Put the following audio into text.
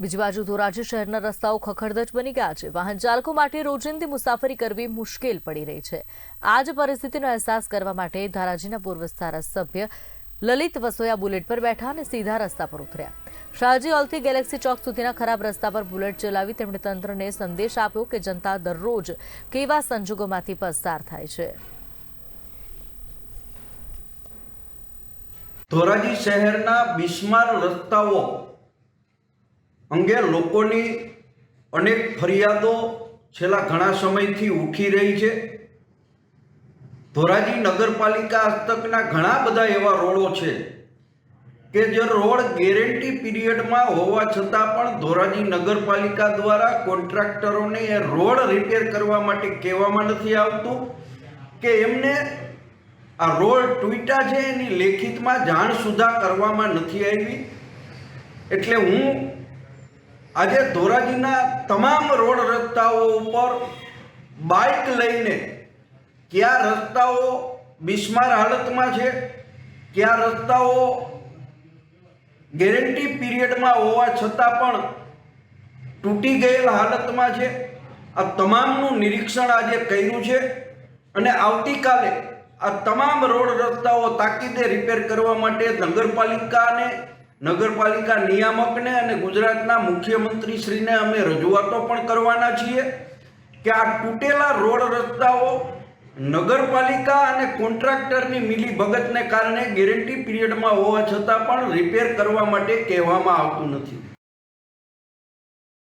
બીજી બાજુ ધોરાજી શહેરના રસ્તાઓ ખખડધજ બની ગયા છે. વાહન ચાલકો માટે રોજિંદી મુસાફરી કરવી મુશ્કેલ પડી રહી છે. આ જ પરિસ્થિતિનો અહેસાસ કરવા માટે ધોરાજીના પૂર્વ ધારાસભ્ય લલિત વસોયા બુલેટ પર બેઠા અને સીધા રસ્તા પર ઉતર્યા. શાહજી હોલથી ગેલેક્સી ચોક સુધીના ખરાબ રસ્તા પર બુલેટ ચલાવી તેમણે તંત્રને સંદેશ આપ્યો કે જનતા દરરોજ કેવા સંજોગોમાંથી પસાર થાય છે. ધોરાજી શહેરના બિસ્માર રસ્તાઓ અંગે લોકોની અનેક ફરિયાદો છેલ્લા ઘણા સમયથી ઉઠી રહી છે. ધોરાજી નગરપાલિકા હસ્તકના ઘણા બધા એવા રોડો છે કે જે રોડ ગેરંટી પીરિયડમાં હોવા છતાં પણ ધોરાજી નગરપાલિકા દ્વારા કોન્ટ્રાક્ટરોને એ રોડ રિપેર કરવા માટે કહેવામાં નથી આવતું કે એમને આ રોડ ટૂટા છે એની લેખિતમાં જાણ સુધા કરવામાં નથી આવી. એટલે હું આજે ધોરાજીના તમામ રોડ રસ્તાઓ ઉપર બાઇક લઈને કયા રસ્તાઓ બિસ્માર હાલતમાં છે, કયા રસ્તાઓ ગેરંટી પીરિયડમાં હોવા છતાં પણ તૂટી ગયેલ હાલતમાં છે. આ તમામનું નિરીક્ષણ આજે કર્યું છે અને આવતીકાલે આ તમામ રોડ રસ્તાઓ તાકીદે રિપેર કરવા માટે નગરપાલિકાને નગરપાલિકા નિયામકને અને ગુજરાતના મુખ્યમંત્રીશ્રીને અમે રજૂઆતો પણ કરવાના છીએ કે આ તૂટેલા રોડ રસ્તાઓ નગરપાલિકા અને કોન્ટ્રાક્ટરની મિલી ભગતને કારણે ગેરંટી પીરિયડમાં હોવા છતાં પણ રિપેર કરવા માટે કહેવામાં આવતું નથી.